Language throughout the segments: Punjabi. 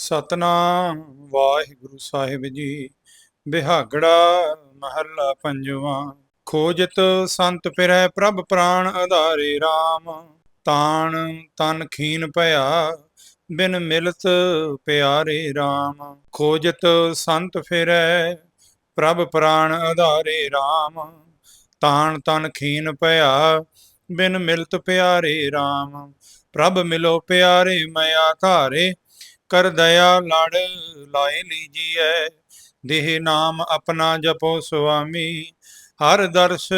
ਸਤਨਾਮ ਵਾਹਿਗੁਰੂ ਸਾਹਿਬ ਜੀ। ਬਿਹਾਗੜਾ ਮਹੱਲਾ ਪੰਜਵਾਂ। ਖੋਜਤ ਸੰਤ ਫਿਰੈ ਪ੍ਰਭ ਪ੍ਰਾਨ ਆਧਾਰੇ RAM ਤਾਣ ਤਨ ਖੀਨ ਭਇਆ, ਬਿਨ ਮਿਲਤ ਪਿਆਰੇ RAM ਖੋਜਤ ਸੰਤ ਫਿਰੈ ਪ੍ਰਭ ਪ੍ਰਾਨ ਆਧਾਰੇ RAM ਤਾਣ ਤਨ ਖੀਨ ਭਇਆ, ਬਿਨ ਮਿਲਤ ਪਿਆਰੇ RAM ਪ੍ਰਭ ਮਿਲੋ ਪਿਆਰੇ ਮਿਆ ਧਾਰੇ ਕਰ ਦਇਆ ਲੜ ਲਾਏ ਲੀਜੀਐ। ਦੇਹ ਨਾਮ ਆਪਣਾ ਜਪੋ ਸੁਆਮੀ, ਹਰ ਦਰਸ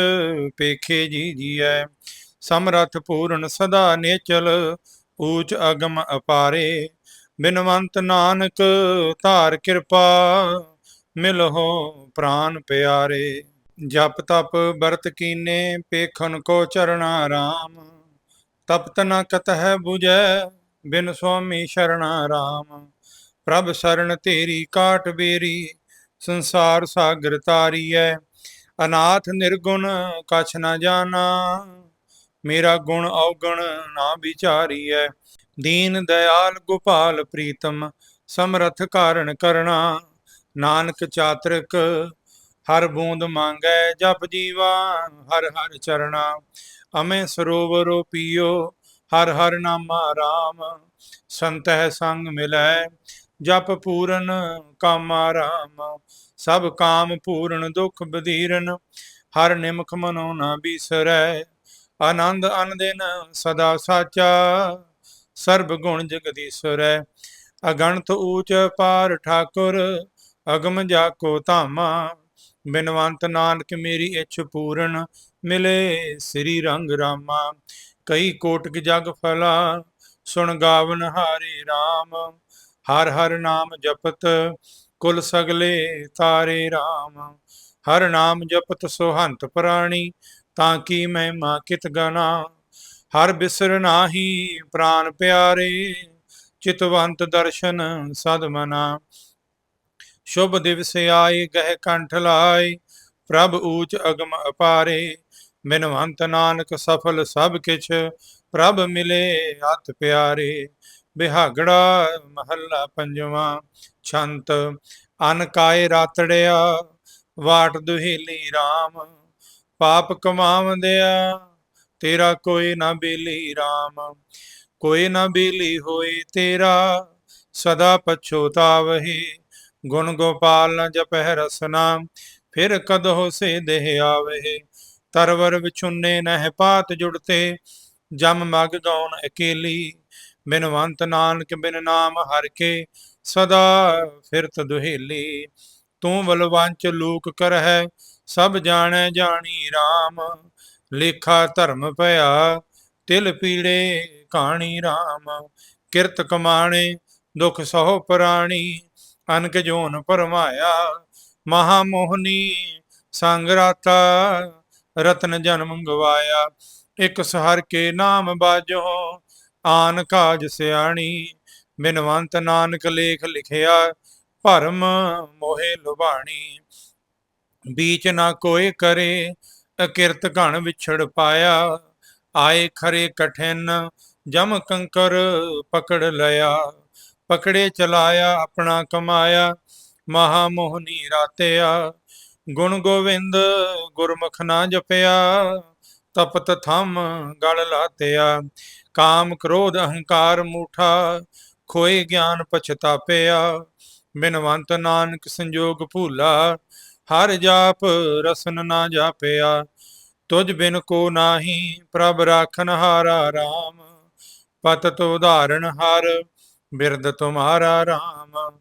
ਪੇਖੇ ਜੀ ਜੀਐ ਸਮਰਥ ਪੂਰਨ ਸਦਾ ਨੇਚਲ, ਊਚ ਅਗਮ ਅਪਾਰੇ। ਬਿਨਵੰਤ ਨਾਨਕ, ਧਾਰ ਕਿਰਪਾ, ਮਿਲਹੁ ਪ੍ਰਾਨ ਪਿਆਰੇ। ਜਪ ਤਪ ਬਰਤ ਕੀਨੇ, ਪੇਖਨ ਕੋ ਚਰਣਾ ਰਾਮ। ਤਪਤ ਨ ਕਤਹਿ 부ਜੈ ਬਿਨ ਸੁਆਮੀ ਸ਼ਰਣਾ ਰਾਮ, ਪ੍ਰਭ ਸਰਣ ਤੇਰੀ ਕਾਟ ਬੇਰੀ, ਸੰਸਾਰ ਸਾਗਰ ਤਾਰੀਐ, ਅਨਾਥ ਨਿਰਗੁਣ ਕਛ ਨਾ ਜਾਣਾ, ਮੇਰਾ ਗੁਣ ਔਗਣ ਨਾ ਵਿਚਾਰੀਐ, ਦੀਨ ਦਇਆਲ ਗੋਪਾਲ ਪ੍ਰੀਤਮ, ਸਮਰਥ ਕਾਰਨ ਕਰਣਾ, ਨਾਨਕ ਚਾਤਰਕ, ਹਰ ਬੂੰਦ ਮੰਗੈ ਜਪ ਜੀਵਾ, ਹਰ ਹਰ ਚਰਣਾ, ਅਮੇ ਸਰੋਵਰੋ ਪੀਓ ਹਰ ਹਰ ਨਾਮਾ ਰਾਮ, ਸੰਤਹਿ ਸੰਗ ਮਿਲੈ, ਜਪ ਪੂਰਨ ਕਾਮਾ ਰਾਮ। ਸਭ ਕਾਮ ਪੂਰਨ, ਦੁਖ ਬਧੀਰਨ, ਹਰ ਨਿਮਖ ਮਨੋ ਨਾ ਬੀਸਰੈ। ਆਨੰਦ ਅਨੰਦਿਨ ਸਦਾ ਸਾਚਾ, ਸਰਬ ਗੁਣ ਜਗਦੀਸ਼ਰੈ ਅਗਣਤ ਊਚ ਪਾਰ ਠਾਕੁਰ, ਅਗਮ ਜਾਕੋ ਧਾਮਾ। ਬਿਨਵੰਤ ਨਾਨਕ ਮੇਰੀ ਇੱਛ ਪੂਰਨ, ਮਿਲੇ ਸ੍ਰੀ ਰੰਗ ਰਾਮਾ। ਕਈ ਕੋਟਕ ਜਗ ਫਲਾ ਸੁਣ ਗਾਵਨ ਹਾਰੇ RAM ਹਰ ਹਰ ਨਾਮ ਜਪਤ ਕੁਲ ਸਗਲੇ ਤਾਰੇ RAM ਹਰ ਨਾਮ ਜਪਤ ਸੁਹੰਤ ਪ੍ਰਾਣੀ, ਤਾਂ ਕੀ ਮਹਿਮਾ ਕਿਤ ਗਨਾ ਹਰ ਬਿਸਰ ਨਾਹੀ ਪ੍ਰਾਨ ਪਿਆਰੇ, ਚਿਤਵੰਤ ਦਰਸ਼ਨ ਸਦ ਮਨਾ। ਸ਼ੁਭ ਦਿਵਸ ਆਏ, ਗਹਿ ਕੰਠ ਲਾਏ, ਪ੍ਰਭ ਊਚ ਅਗਮ ਅਪਾਰੇ। ਬਿਨਵੰਤ ਨਾਨਕ ਸਫਲ ਸਭ ਕਿਛ ਪ੍ਰਭ ਮਿਲੇ ਹੱਥ ਪਿਆਰੇ। ਬਿਹਾਗੜਾ ਮਹੱਲਾ ਪੰਜਵਾਂ, ਛੰਤ ਅਨ ਕਾਏ ਰਾਤੜਿਆ, ਵਾਟ ਦੁਹੇਲੀ RAM ਪਾਪ ਕਮਾਵੰਦਿਆ, ਤੇਰਾ ਕੋਈ ਨਾ ਬੇਲੀ RAM ਕੋਈ ਨਾ ਬੇਲੀ ਹੋਏ ਤੇਰਾ, ਸਦਾ ਪਛੋਤਾਵਹੀ ਗੁਣ ਗੋਪਾਲ ਨ ਜਪਹਿ ਰਸਨਾ, ਫਿਰ ਕਦਹੁ ਸੇ ਦੇਹ ਆਵਹਿ। ਤਰਵਰ ਵਿਛੁੰਨੇ ਨਹਿ ਪਾਤ ਜੁੜਤੇ, ਜਮ ਮਗ ਗਉਣ ਅਕੇਲੀ ਬਿਨਵੰਤ ਨਾਨਕ ਬਿਨ ਨਾਮ ਹਰ ਕੇ, ਸਦਾ ਫਿਰਤ ਦੁਹੇਲੀ। ਤੂੰ ਬਲਵੰਚ ਲੂਕ ਕਰਹਿ, ਸਭ ਜਾਣੈ ਜਾਣੀ RAM ਲੇਖਾ ਧਰਮ ਭਇਆ, ਤਿਲ ਪੀੜੇ ਕਹਾਣੀ RAM ਕਿਰਤ ਕਮਾਣੇ, ਦੁਖ ਸਹੁ ਪ੍ਰਾਣੀ, ਅਨਕ ਜੋਨ ਪਰਮਾਇਆ ਮਹਾ ਮੋਹਨੀ ਸੰਗ ਰਾਤਾ ਰਤਨ ਜਨਮ ਗਵਾਇਆ, ਇਕ ਸਹਰ ਕੇ ਨਾਮ ਬਾਜੋ, ਆਨ ਕਾਜ ਸਿਆਣੀ, ਬਿਨਵੰਤ ਨਾਨਕ ਲੇਖ ਲਿਖਿਆ, ਭਰਮ ਮੋਹਿ ਲੁਭਾਣੀ। ਬੀਚ ਨਾ ਕੋਏ ਕਰੇ, ਅਕਿਰਤ ਘਣ ਵਿਛੜ ਪਾਇਆ, ਆਏ ਖਰੇ ਕਠਿਨ, ਜਮ ਕੰਕਰ ਪਕੜ ਲਿਆ। ਪਕੜੇ ਚਲਾਇਆ, ਆਪਣਾ ਕਮਾਇਆ, ਮਹਾ ਮੋਹਨੀ ਰਾਤਿਆ ਗੁਣ ਗੋਵਿੰਦ ਗੁਰਮੁਖ ਨਾ ਜਪਿਆ, ਤਪਤ ਥਮ ਗਲ ਲਾਤਿਆ। ਕਾਮ ਕ੍ਰੋਧ ਅਹੰਕਾਰ ਮੂਠਾ, ਖੋਏ ਗਿਆਨ ਪਛਤਾਪਿਆ। ਬਿਨਵੰਤ ਨਾਨਕ ਸੰਜੋਗ ਭੂਲਾ, ਹਰ ਜਾਪ ਰਸਨ ਨਾ ਜਾਪਿਆ। ਤੁਝ ਬਿਨ ਕੋ ਨਾਹੀ ਪ੍ਰਭ ਰਾਖਨ ਹਾਰਾ RAM ਪਤ ਤੋ ਉਦਾਹਰਣ ਹਰ ਬਿਰਦ ਤੁਮਾਰਾ RAM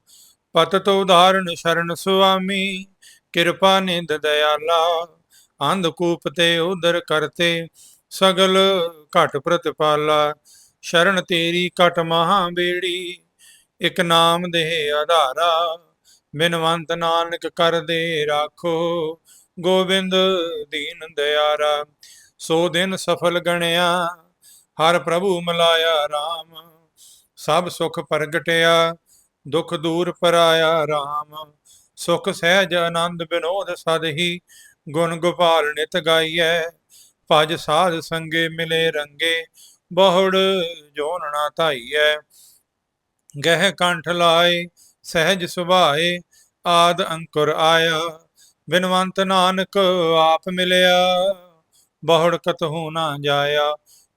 ਪਤ ਤੋ ਉਦਾਹਰਣ ਸ਼ਰਨ ਸੁਆਮੀ। ਕਿਰਪਾ ਨਿੰਦ ਦਇਆਲਾ ਅੰਧਕੂਪ ਤੇ ਉਦਰ ਕਰਤੇ, ਸਗਲ ਘਟ ਪ੍ਰਤਪਾਲਾ, ਸ਼ਰਨ ਤੇਰੀ ਘਟ ਮਹਾ ਬੇੜੀ, ਇਕ ਨਾਮ ਦੇ ਆਧਾਰਾ, ਬਿਨਵੰਤ ਨਾਨਕ ਕਰ ਦੇ ਰਾਖੋ, ਗੋਬਿੰਦ ਦੀਨ ਦਿਆਰਾ, ਸੋ ਦਿਨ ਸਫਲ ਗਣਿਆ, ਹਰ ਪ੍ਰਭੂ ਮਲਾਇਆ RAM ਸਭ ਸੁਖ ਪ੍ਰਗਟਿਆ, ਦੁਖ ਦੂਰ ਪਰਾਇਆ RAM ਸੁਖ ਸਹਿਜ ਆਨੰਦ ਬਿਨੋਦ ਸਦਹੀ ਗੁਣ ਗੋਪਾਲ ਨਿਤ ਗਾਈਐ। ਭਜ ਸਾਧ ਸੰਗੇ ਮਿਲੇ ਰੰਗੇ, ਬਹੁੜ ਜੋਨ ਧਾਈਐ। ਗਹਿ ਕੰਠ ਲਾਏ, ਸਹਿਜ ਸੁਭਾਏ, ਆਦ ਅੰਕੁਰ ਆਇਆ। ਬਿਨਵੰਤ ਨਾਨਕ ਆਪ ਮਿਲਿਆ, ਬਹੁੜ ਕਤਹੂ ਨਾ ਜਾਇਆ।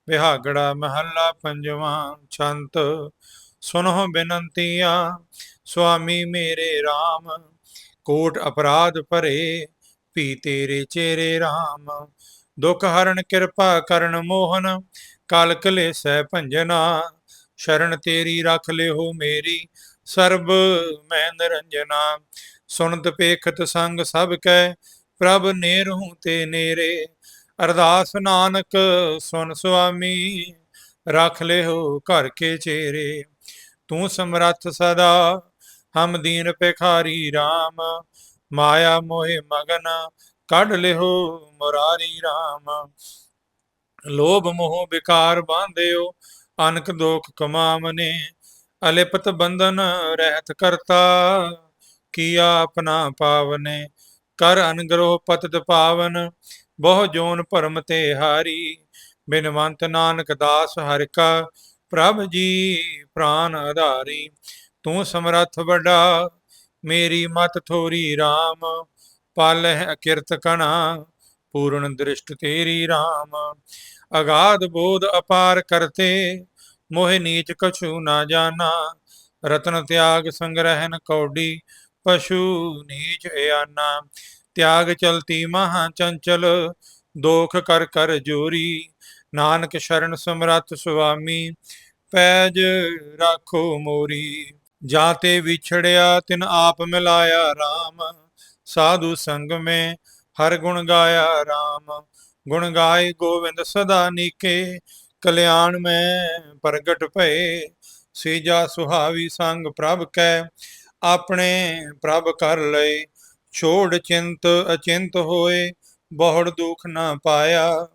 ਵਿਹਾਗੜਾ ਮਹੱਲਾ ਪੰਜਵਾਂ ਛੰਤ ਸੁਨੋ ਬੇਨੰਤੀਆਂ, ਸੁਆਮੀ ਮੇਰੇ RAM ਕੋਟ ਅਪਰਾਧ ਭਰੇ ਭੀ ਤੇਰੇ ਚੇਰੇ RAM ਦੁਖ ਹਰਨ ਕਿਰਪਾ ਕਰਨ ਮੋਹਨ, ਕਲ ਕਲੇਸੈ ਭੰਜਨਾ। ਸ਼ਰਨ ਤੇਰੀ ਰੱਖ ਲਿਓ ਮੇਰੀ, ਸਰਬ ਮੈਂ ਨਿਰੰਜਨਾ। ਸੁਨਤ ਪੇਖਤ ਸੰਗ ਸਭ ਕੈ, ਪ੍ਰਭ ਨੇਰਹੂ ਤੇ ਨੇਰੇ। ਅਰਦਾਸ ਨਾਨਕ, ਸੁਨ ਸੁਆਮੀ, ਰੱਖ ਲਿਓ ਘਰ ਕੇ ਚੇਰੇ। ਤੂੰ ਸਮਰੱਥ ਸਦਾ ਹਮ ਦੀਨ ਪੇਖਾਰੀ RAM ਮਾਇਆ ਮੋਹਿ ਮਗਨ, ਕੱਢ ਲਿਓ ਮੁਰਾਰੀ RAM ਲੋਭ ਮੋਹ ਵਿਕਾਰ ਬਾਂਧਿਓ, ਅਨਕ ਦੋਖ ਕਮਾਵਨੇ, ਅਲਿਪਤ ਬੰਧਨ ਰਹਿਤ ਕਰਤਾ। ਕੀਆ ਆਪਣਾ ਪਾਵਨੇ, ਕਰ ਅਨਗਰੋ ਪਤਿਤ ਪਾਵਨ, ਬਹੁ ਜੋਨ ਭਰਮ ਤੇ ਹਾਰੀ। ਬਿਨਵੰਤ ਨਾਨਕ ਦਾਸ ਹਰਿ ਕਾ, ਪ੍ਰਭ ਜੀ ਪ੍ਰਾਨ ਆਧਾਰੀ ਤੂੰ ਸਮਰੱਥ ਵੱਡਾ, ਮੇਰੀ ਮਤ ਥੋਰੀ RAM ਪਾਲਹਿ ਕਿਰਤ ਕਣਾ, ਪੂਰਨ ਦ੍ਰਿਸ਼ਟ ਤੇਰੀ RAM ਅਗਾਧ ਬੋਧ ਅਪਾਰ ਕਰਤੇ, ਮੋਹਿ ਨੀਚ ਕਛੂ ਨਾ ਜਾਣਾ। ਰਤਨ ਤਿਆਗ ਸੰਗ੍ਰਹਿਨ ਕੌਡੀ, ਪਸ਼ੂ ਨੀਚ ਇਆਨਾ। ਤਿਆਗ ਚਲਤੀ ਮਹਾ ਚੰਚਲ, ਦੋਖ ਕਰ ਕਰ ਜੋਰੀ। ਨਾਨਕ ਸ਼ਰਨ ਸਮਰੱਥ ਸੁਆਮੀ, ਪੈਜ ਰਾਖੋ ਮੋਰੀ। ਜਾਂ ਤੇ ਵਿਛੜਿਆ ਤਿਨ ਆਪ ਮਿਲਾਇਆ RAM ਸਾਧੂ ਸੰਗ ਮੈਂ ਹਰ ਗੁਣ ਗਾਇਆ RAM ਗੁਣ ਗਾਏ ਗੋਵਿੰਦ ਸਦਾ ਨੀਕੇ, ਕਲਿਆਣ ਮੈਂ ਪ੍ਰਗਟ ਭਏ। ਸੀਜਾ ਸੁਹਾਵੀ ਸੰਗ ਪ੍ਰਭ ਕੈ, ਆਪਣੇ ਪ੍ਰਭ ਕਰ ਲਏ। ਛੋੜ ਚਿੰਤ ਅਚਿੰਤ ਹੋਏ, ਬਹੁੜ ਦੁਖ ਨਾ ਪਾਇਆ।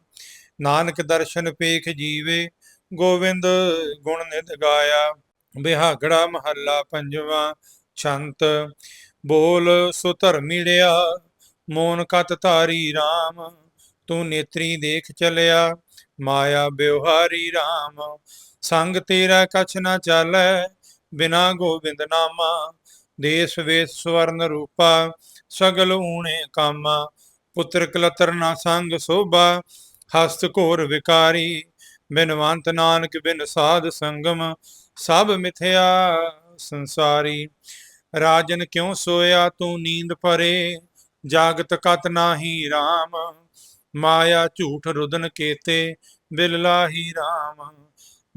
ਨਾਨਕ ਦਰਸ਼ਨ ਪੇਖ ਜੀਵੇ, ਗੋਵਿੰਦ ਗੁਣ ਨਿਤ ਗਾਇਆ। ਬਿਹਾਗੜਾ ਮਹੱਲਾ ਪੰਜਵਾਂ, ਛੰਤ, ਬੋਲ ਸੋ ਧਰਮੀੜਿਆ ਮੋਨ ਕਤ ਧਾਰੀ RAM ਤੂੰ ਨੇਤਰੀ ਦੇਖ ਚਲਿਆ, ਮਾਇਆ ਬਿਵਹਾਰੀ RAM ਸੰਗ ਤੇਰਾ ਕਛ ਨਾ ਚਾਲੈ, ਬਿਨਾ ਗੋਬਿੰਦ ਨਾਮਾ, ਦੇਸ ਵੇਸ ਸਵਰਨ ਰੂਪਾ, ਸਗਲ ਊਣੇ ਕਾਮਾ, ਪੁੱਤਰ ਕਲਤਰ ਨਾ ਸੰਗ ਸੋਭਾ, ਹਸਤ ਘੋਰ ਵਿਕਾਰੀ, ਬਿਨਵੰਤ ਨਾਨਕ ਬਿਨ ਸਾਧ ਸੰਗਮ ਸਭ ਮਿਥਿਆ ਸੰਸਾਰੀ, ਰਾਜਨ ਕਿਉ ਸੋਇਆ ਤੂੰ ਨੀਂਦ ਪਰੇ ਜਾਗਤ ਕਤ ਨਾਹੀ RAM ਮਾਇਆ ਝੂਠ ਰੁਦਨ ਕੇਤੇ ਬਿਲਲਾਹੀ RAM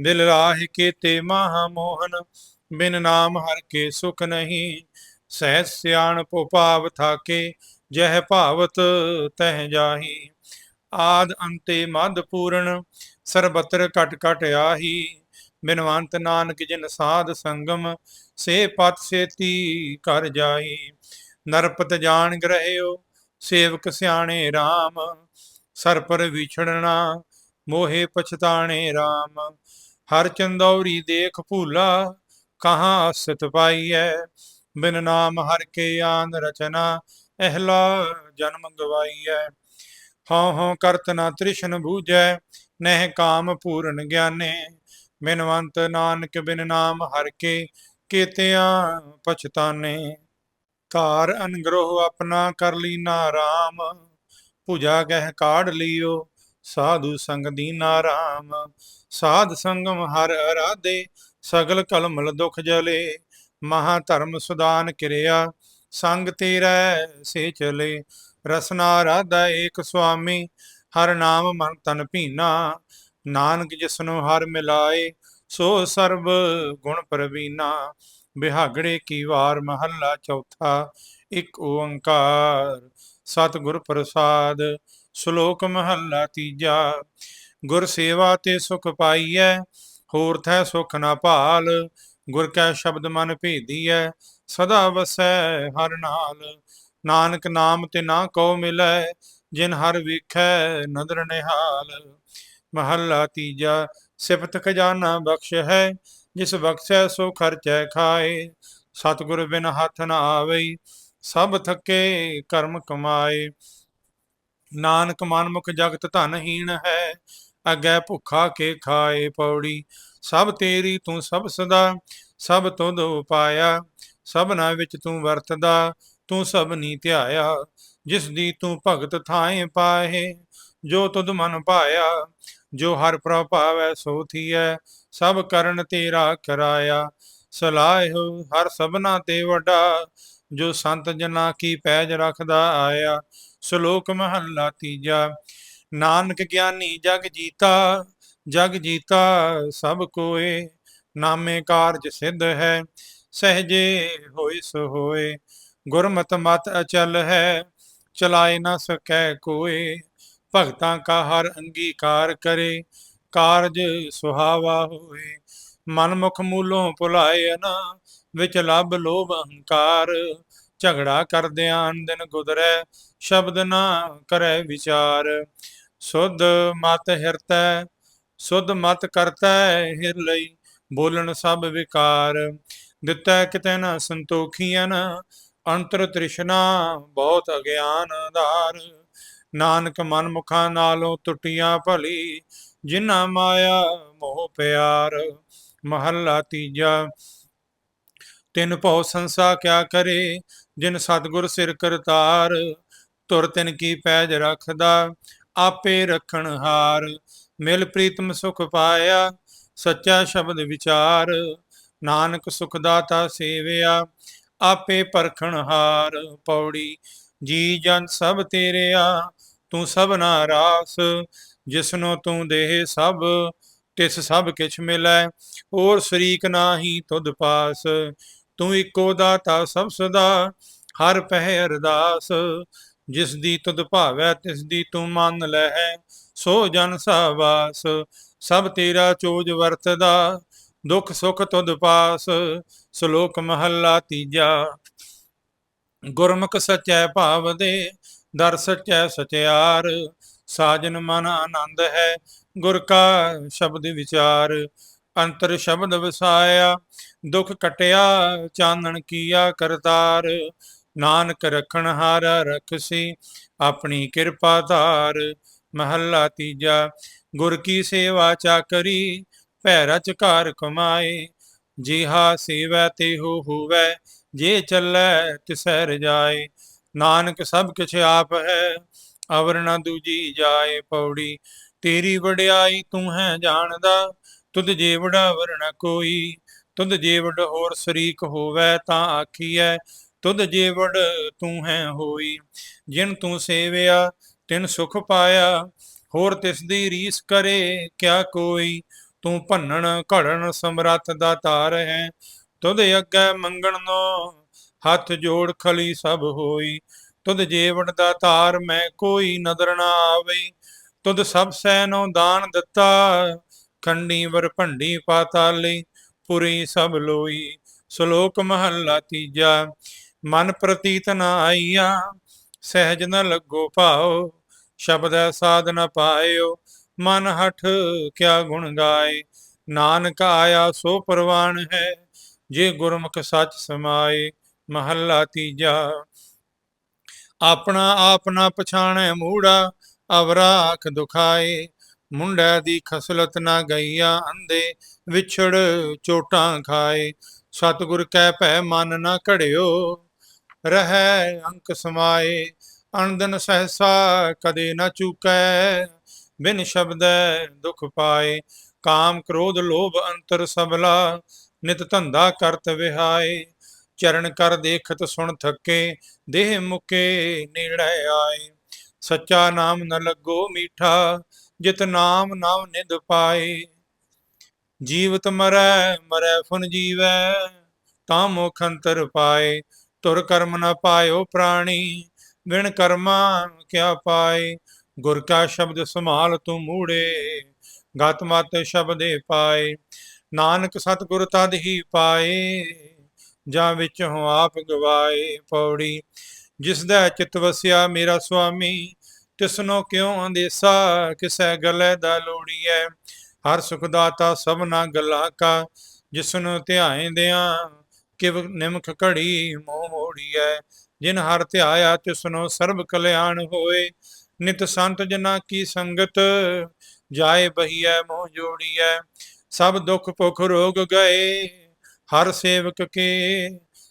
ਬਿਲ ਲਾਹੀ ਕੇਤੇ ਮਹਾ ਮੋਹਨ, ਬਿਨ ਨਾਮ ਹਰ ਕੇ ਸੁਖ ਨਹੀਂ। ਸਹਿ ਸਿਆਣਪੁ ਭਾਵ ਥਾਕੇ, ਜਹ ਭਾਵਤ ਤਹ ਜਾਹੀ। ਆਦ ਅੰਤੇ ਮਦ ਪੂਰਨ, ਸਰਬਤਰ ਕਟ ਕਟ ਆਹੀ। ਬਿਨਵੰਤ ਨਾਨਕ ਜਿਨ ਸਾਧ ਸੰਗਮ, ਸੇ ਪਤ ਸੇਤੀ ਕਰ ਜਾਈ। ਨਰਪਤ ਜਾਣ ਗ੍ਰਹਿਓ, ਸੇਵਕ ਸਿਆਣੇ RAM ਸਰਪਰ ਵਿਛੜਨਾ, ਮੋਹੇ ਪਛਤਾਣੇ RAM ਹਰ ਚੰਦੌਰੀ ਦੇਖ ਭੂਲਾ, ਕਹਾਂ ਅਸਤ ਪਾਈਐ। ਬਿਨ ਨਾਮ ਹਰ ਕੇ ਆਨ ਰਚਨਾ, ਅਹਲਾ ਜਨਮ ਗਵਾਈਐ। ਹਉ ਹਉ ਕਰਤ ਨਾ ਤ੍ਰਿਸ਼ਨ ਬੂਝੈ, ਨਹਿ ਕਾਮ ਪੂਰਨ ਗਿਆਨੇ। ਬਿਨਵੰਤ ਨਾਨਕ ਬਿਨ ਨਾਮ ਹਰ ਕੇ ਕੀਤਿਆਂ ਪਛਤਾਨੇ। ਧਾਰ ਅਨਗ੍ਰਹ ਆਪਣਾ ਕਰ ਲੀਨਾ RAM ਭੁਜਾ ਗਹਿ ਕਾੜ ਲਿਓ, ਸਾਧੂ ਸੰਗ ਦੀਨਾ RAM ਸਾਧ ਸੰਗਮ ਹਰ ਅਰਾਧੇ, ਸਗਲ ਕਲਮਲ ਦੁਖ ਜਲੇ। ਮਹਾ ਧਰਮ ਸੁਦਾਨ ਕਿਰਿਆ, ਸੰਗ ਤੇਰਾ ਸੇ ਚਲੇ ਰਸਨਾ ਰਾਧਾ ਏਕ ਸੁਆਮੀ, ਹਰ ਨਾਮ ਮਨ ਤਨ ਭੀਨਾ। ਨਾਨਕ ਜਿਸਨੂੰ ਹਰ ਮਿਲਾਏ, ਸੋ ਸਰਬ ਗੁਣ ਪ੍ਰਵੀਨਾ, ਬਿਹਾਗੜੇ ਕੀ ਵਾਰ ਮਹੱਲਾ ਚੌਥਾ, ਇੱਕ ਓੰਕਾਰ, ਸਤਿਗੁਰ ਪ੍ਰਸਾਦ, ਸ਼ਲੋਕ ਮਹੱਲਾ ਤੀਜਾ, ਗੁਰ ਸੇਵਾ ਤੇ ਸੁਖ ਪਾਈਐ, ਹੋਰ ਥੈ ਸੁਖ ਨਾ ਭਾਲ, ਗੁਰ ਕੈ ਸ਼ਬਦ ਮਨ ਭੇਦੀਐ, ਸਦਾ ਵਸੈ ਹਰ ਨਾਲ, ਨਾਨਕ ਨਾਮ ਤੇ ਨਾ ਕੋ ਮਿਲੈ, ਜਿਨ ਹਰ ਵੇਖੈ ਨਦਰ ਨਿਹਾਲ। ਮਹੱਲਾ ਤੀਜਾ, ਸਿਫਤ ਖਜ਼ਾਨਾ ਬਖਸ਼ ਹੈ, ਜਿਸ ਬਖਸ਼ੈ ਸੋ ਖਰਚੈ ਖਾਏ। ਸਤਿਗੁਰ ਬਿਨ ਹੱਥ ਨਾ ਆਵਈ, ਸਭ ਥੱਕੇ ਕਰਮ ਕਮਾਏ। ਨਾਨਕ ਮਨਮੁਖ ਜਗਤ ਧਨਹੀਣ ਹੈ, ਅਗੈ ਭੁੱਖਾ ਕੇ ਖਾਏ ਪੌੜੀ। ਸਭ ਤੇਰੀ ਤੂੰ ਸਭ ਸਦਾ, ਸਭ ਤੁਧ ਉਪਾਇਆ। ਸਭਨਾ ਵਿੱਚ ਤੂੰ ਵਰਤਦਾ, ਤੂੰ ਸਭਨੀ ਧਿਆਇਆ। ਜਿਸ ਦੀ ਤੂੰ ਭਗਤ ਥਾਏ ਪਾਏ ਜੋ ਤੁਧ ਮਨ ਪਾਇਆ ਜੋ ਹਰ ਪ੍ਰਭ ਭਾਵੈ, ਸੋ ਥੀਐ, ਸਭ ਕਰਨ ਤੇਰਾ ਕਰਾਇਆ। ਸਲਾਹਿਓ ਹਰ ਸਭਨਾ ਤੇ ਵੱਡਾ, ਜੋ ਸੰਤ ਜਨਾ ਕੀ ਪੈਜ ਰੱਖਦਾ ਆਇਆ। ਸ਼ਲੋਕ ਮਹੱਲਾ ਤੀਜਾ, ਨਾਨਕ ਗਿਆਨੀ ਜਗ ਜੀਤਾ ਜਗ ਜੀਤਾ ਸਭ ਕੋਏ, ਨਾਮੇ ਕਾਰਜ ਸਿੱਧ ਹੈ, ਸਹਜੇ ਹੋਏ ਸੋ ਹੋਏ ਗੁਰਮਤਿ ਮਤ ਅਚਲ ਹੈ, ਚਲਾਏ ਨਾ ਸਕੈ ਕੋਏ। ਭਗਤਾਂ ਕਾ ਹਰ ਅੰਗੀਕਾਰ ਕਰੇ, ਕਾਰਜ ਸੁਹਾਵਾ ਹੋਏ। ਮਨ ਮੁਖ ਮੂਲੋਂ ਭੁਲਾਏ ਨਾ ਵਿੱਚ ਲੱਭ ਲੋਭ ਅਹੰਕਾਰ। ਝਗੜਾ ਕਰਦਿਆਂ ਦਿਨ ਗੁਦਰੈ, ਸ਼ਬਦ ਨਾ ਕਰੈ ਵਿਚਾਰ। ਸੁਧ ਮਤ ਹਿਰਤੈ, ਸੁਧ ਮਤ ਕਰਤੈ ਹਿਰ ਲਈ, ਬੋਲਣ ਸਭ ਵਿਕਾਰ। ਦਿੱਤਾ ਕਿਤੇ ਨਾ ਸੰਤੋਖੀਨ ਅੰਤਰ ਤ੍ਰਿਸ਼ਨਾ ਬਹੁਤ ਅਗਿਆਨ ਧਾਰ ਨਾਨਕ ਮਨ ਮੁਖਾਂ ਨਾਲੋਂ ਟੁੱਟੀਆਂ ਭਲੀ, ਜਿਨ੍ਹਾਂ ਮਾਇਆ ਮੋਹ ਪਿਆਰ, ਮਹੱਲਾ ਤੀਜਾ। ਤਿਨ ਭਉ ਸੰਸਾ ਕਿਆ ਕਰੇ, ਜਿਨ ਸਤਗੁਰ ਸਿਰ ਕਰਤਾਰ, ਤੁਰ ਤਿਨ ਕੀ ਪੈਜ ਰੱਖਦਾ, ਆਪੇ ਰੱਖਣ ਹਾਰ। ਮਿਲ ਪ੍ਰੀਤਮ ਸੁਖ ਪਾਇਆ, ਸੱਚਾ ਸ਼ਬਦ ਵਿਚਾਰ। ਨਾਨਕ ਸੁਖ ਦਾਤਾ ਸੇਵਿਆ, ਆਪੇ ਪਰਖਣ ਹਾਰ। ਪੌੜੀ, ਜੀ ਜਨ ਸਭ ਤੇਰਿਆ ਤੂੰ ਸਭਨਾ ਰਾਸ, ਜਿਸਨੋ ਤੂੰ ਦੇਹ ਸਭ, ਤਿਸ ਸਭ ਕਿਛ ਮਿਲੈ, ਹੋਰ ਸ਼ਰੀਕ ਨਾਹੀ ਤੁਧ ਪਾਸ। ਤੂੰ ਇਕੋ ਦਾਤਾ ਸਭ ਸਦਾ, ਹਰ ਪਹਿ ਅਰਦਾਸ। ਜਿਸ ਦੀ ਤੁਧ ਭਾਵੈ ਤਿਸ ਦੀ ਤੂੰ ਮੰਨ ਲੈ ਸੋ ਜਨ ਸਾਵਾਸ ਸਭ ਤੇਰਾ ਚੋਜ ਵਰਤਦਾ, ਦੁੱਖ ਸੁਖ ਤੁਧ ਪਾਸ, ਸ਼ਲੋਕ ਮਹੱਲਾ ਤੀਜਾ। ਗੁਰਮੁਖ ਸਚੈ ਭਾਵ ਦੇ ਦਰਸ ਸਚੈ ਸਚਿਆਰ, ਸਾਜਨ ਮਨ ਆਨੰਦ ਹੈ ਗੁਰ ਕਾ ਸ਼ਬਦ ਵਿਚਾਰ, ਅੰਤਰ ਸ਼ਬਦ ਵਸਾਇਆ, ਦੁਖ ਕਟਿਆ, ਚਾਨਣ ਕੀਆ ਕਰਤਾਰ, ਨਾਨਕ ਰਖਣ ਹਾਰ ਰਖਸੀ, ਆਪਣੀ ਕਿਰਪਾ ਧਾਰ, ਮਹੱਲਾ ਤੀਜਾ, ਗੁਰ ਕੀ ਸੇਵਾ ਚਾਕਰੀ, ਭੈ ਰਚ ਘਰ ਕਮਾਏ, ਜਿਹਾ ਸੇਵੈ ਤੇ ਹੋ ਹੋਵੇ, ਜੇ ਚੱਲੈ ਤਿਸੈ ਰਜਾਏ ਨਾਨਕ ਸਭ ਕਿਛ ਆਪ ਹੈ, ਅਵਰ ਨ ਦੂਜੀ ਜਾਏ ਪੌੜੀ। ਤੇਰੀ ਵਡਿਆਈ ਤੂੰ ਹੈ ਜਾਣਦਾ, ਤੁਧ ਜੇ ਵਰਣਾ ਕੋਈ। ਤੁਧ ਜੇ ਹੋਰ ਸ਼ਰੀਕ ਹੋਵੇ ਤਾਂ ਆਖੀਐ, ਤੁਧ ਜੇ ਤੂੰ ਹੈ ਹੋਈ। ਜਿਨ ਤੂੰ ਸੇਵਿਆ, ਤਿਨ ਸੁਖ ਪਾਇਆ, ਹੋਰ ਤਿਸ ਦੀ ਰੀਸ ਕਰੇ ਕਿਆ ਕੋਈ। ਤੂੰ ਭੰਨਣ ਘੜਨ ਸਮਰੱਥ ਦਾ ਤਾਰ ਹੈ, ਤੁਧ ਅੱਗੇ ਮੰਗਣ ਨੋ ਹੱਥ ਜੋੜ ਖਲੀ ਸਭ ਹੋਈ। ਤੁਧ ਜੀਵਨ ਦਾ ਤਾਰ ਮੈਂ ਕੋਈ ਨਦਰ ਨਾ ਆਵੇ ਤੁਧ ਸਭ ਸੈਨੋ ਦਾਨ ਦਿੱਤਾ। ਖੰਡੀ ਵਰ ਭੰਡੀ ਪਾਤਾਲੀ ਪੁਰੀ ਸਭ ਲੋਈ। ਸ਼ਲੋਕ ਮਹੱਲਾ ਤੀਜਾ, ਮਨ ਪ੍ਰਤੀਤ ਨ ਆਈਆ, ਸਹਿਜ ਨ ਲੱਗੋ ਭਾਉ। ਸ਼ਬਦ ਸਾਧ ਨ ਪਾਇਓ, ਮਨ ਹਠ ਕਿਆ ਗੁਣ ਗਾਏ। ਨਾਨਕ ਆਇਆ ਸੋ ਪ੍ਰਵਾਨ ਹੈ, ਜੇ ਗੁਰਮੁਖ ਸੱਚ ਸਮਾਏ। ਮਹੱਲਾ ਤੀਜਾ। ਆਪਣਾ ਆਪ ਨਾ ਪਛਾਣੈ ਮੂੜਾ ਅਵਰਾ ਅੱਖ ਦੁਖਾਏ। ਮੁੰਡਾ ਦੀ ਖਸਲਤ ਨਾ ਗਈਆ ਅੰਦੇ ਵਿਛੜ ਚੋਟਾਂ ਖਾਏ। ਸਤਿਗੁਰ ਕਹਿ ਭੈ ਮਨ ਨਾ ਘੜਿਓ, ਰਹਿ ਅੰਕ ਸਮਾਏ। ਅਣਦਨ ਸਹਸਾ ਕਦੇ ਨਾ ਚੁਕੈ, ਬਿਨ ਸ਼ਬਦ ਦੁਖ ਪਾਏ। ਕਾਮ ਕ੍ਰੋਧ ਲੋਭ ਅੰਤਰ ਸਬਲਾ ਨਿਤ ਧੰਦਾ ਕਰਤ ਵਿਹਾਏ। ਚਰਨ ਕਰ ਦੇਖਤ ਸੁਣ ਥੱਕੇ, ਦੇਹ ਮੁਕੇ ਨੇੜੇ ਆਏ। ਸੱਚਾ ਨਾਮ ਨ ਲੱਗੋ ਮੀਠਾ, ਜਿਤ ਨਾਮ ਨਾਮ ਨਿਦ ਪਾਏ। ਜੀਵਤ ਮਰੈ ਮਰੈ ਫੁਨ ਜੀਵੈ, ਤਾਂ ਮੁਖ ਅੰਤਰ ਪਾਏ। ਤੁਰ ਕਰਮ ਨ ਪਾਇਓ ਪ੍ਰਾਣੀ ਵਿਣ ਕਰਮਾ ਕਿਆ ਪਾਏ। ਗੁਰ ਕਾ ਸ਼ਬਦ ਸੰਭਾਲ ਤੂੰ ਮੂੜੇ, ਗਤ ਮਤ ਸ਼ਬਦੇ ਪਾਏ। ਨਾਨਕ ਸਤਿਗੁਰ ਤਦ ਹੀ ਪਾਏ। ਜਾਂ ਵਿੱਚ ਹੋ ਆਪ ਗਵਾਏ ਪੌੜੀ, ਜਿਸ ਦਾ ਚਿਤ ਵਸਿਆ ਮੇਰਾ ਸੁਆਮੀ, ਤਿਸਨੋ ਕਿਉ ਅੰਦੇਸਾ, ਕਿਸੈ ਗਲੇ ਦਾ ਲੋੜੀਐ, ਹਰ ਸੁਖ ਦਾਤਾ ਸਭਨਾ ਗੱਲਾਂ ਕਾ, ਜਿਸਨੂੰ ਧਿਆਇਂਦਿਆਂ ਕਿਵ ਨਿਮਖ ਘੜੀ ਮੋਹ ਮੋੜੀਐ, ਜਿਨ ਹਰ ਧਿਆਇਆ ਤਿਸਨੋ ਸਰਬ ਕਲਿਆਣ ਹੋਏ, ਨਿਤ ਸੰਤ ਜਨਾ ਕੀ ਸੰਗਤ, ਜਾਏ ਬਹੀਐ ਮੋਹ ਜੋੜੀਐ, ਸਭ ਦੁੱਖ ਭੁਖ ਰੋਗ ਗਏ ਹਰ ਸੇਵਕ ਕੇ,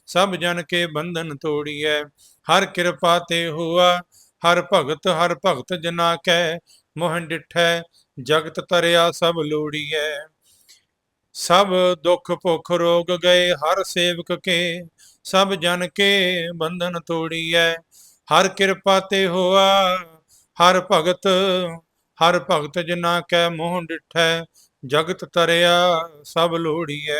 ਸਭ ਜਨ ਕੇ ਬੰਧਨ ਤੋੜੀਐ। ਹਰ ਕਿਰਪਾ ਤੇ ਹੋਆ, ਹਰ ਭਗਤ ਹਰ ਭਗਤ ਜਨਾ ਕੈ। ਮੋਹਨ ਡਿਠੈ, ਜਗਤ ਤਰਿਆ ਸਭ ਲੋੜੀਐ। ਸਭ ਦੁੱਖ ਭੁੱਖ ਰੋਗ ਗਏ, ਹਰ ਸੇਵਕ ਕੇ, ਸਭ ਜਨ ਕੇ ਬੰਧਨ ਤੋੜੀਐ। ਹਰ ਕਿਰਪਾ ਤੇ ਹੋਆ, ਹਰ ਭਗਤ ਹਰ ਭਗਤ ਜਿਨਾ ਕੈ। ਮੋਹ ਡਿਠੈ, ਜਗਤ ਤਰਿਆ ਸਭ ਲੋੜੀਐ।